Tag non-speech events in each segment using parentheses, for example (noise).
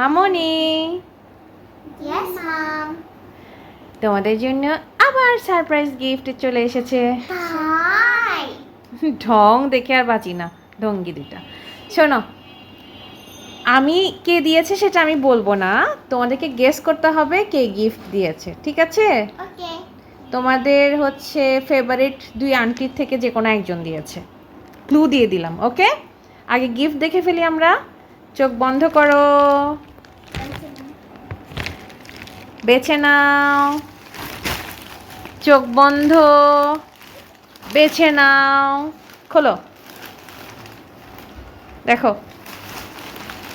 মামনি। Yes, mom. তোমাদের জন্য আবার সারপ্রাইজ গিফট চলে এসেছে। (laughs) ঢং দেখে আর বাঁচি না ঢঙ্গি দুটা শোনো আমি কে দিয়েছে সেটা আমি বলব না। তোমাদেরকে গেস করতে হবে কে গিফট দিয়েছে ঠিক আছে? তোমাদের হচ্ছে ফেভারিট দুই আন্টির থেকে যে কোনো একজন দিয়েছে। ক্লু দিয়ে দিলাম ওকে আগে গিফট দেখে ফেলি আমরা। চোখ বন্ধ করো। বেছে নাও। চোখ বন্ধ। বেছে নাও। খোলো। দেখো।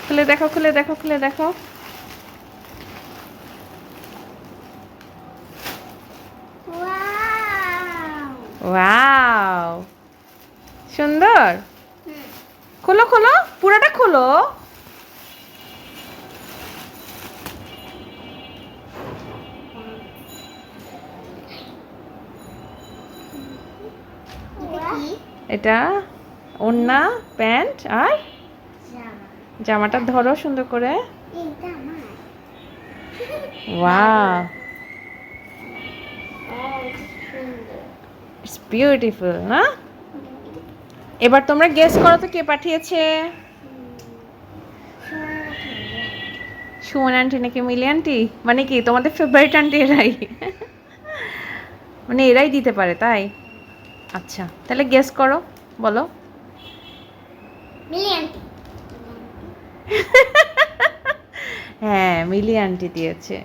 খুলে দেখো খুলে দেখো খুলে দেখো. ওয়াও। সুন্দর। খোলো খোলো। পুরোটা খোলো। এটা ওড়না প্যান্ট আর জামাটা ধরো সুন্দর করে। ওয়াও ইটস বিউটিফুল না? এবার তোমরা গেস করো তো কে পাঠিয়েছে? সুমন আন্টি নাকি মিলি আন্টি মানে কি, তোমাদের ফেভারিট আন্টি এরাই? মানে এরাই দিতে পারে, তাই? আচ্ছা তাহলে গেস করো বলো। মিলিয়ন। হ্যাঁ মিলি আন্টি দিয়েছে।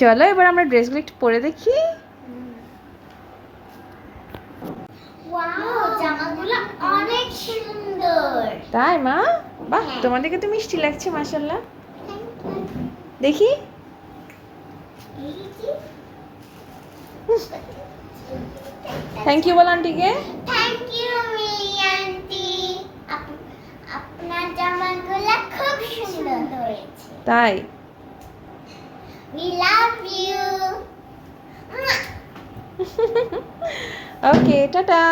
চলো এবার আমরা ড্রেসগুলো একটু পরে দেখি। অনেক সুন্দর। তাই মা? বাহ। তোমাদেরকে তো মিষ্টি লাগছে মাসাল্লাহ দেখি এই কি? থ্যাংক ইউ বল আন্টিকে। থ্যাংক ইউ মিলি আন্টি আপনার জামাগুলো খুব সুন্দর হয়েছে। তাই? We love you. (laughs) Okay tata.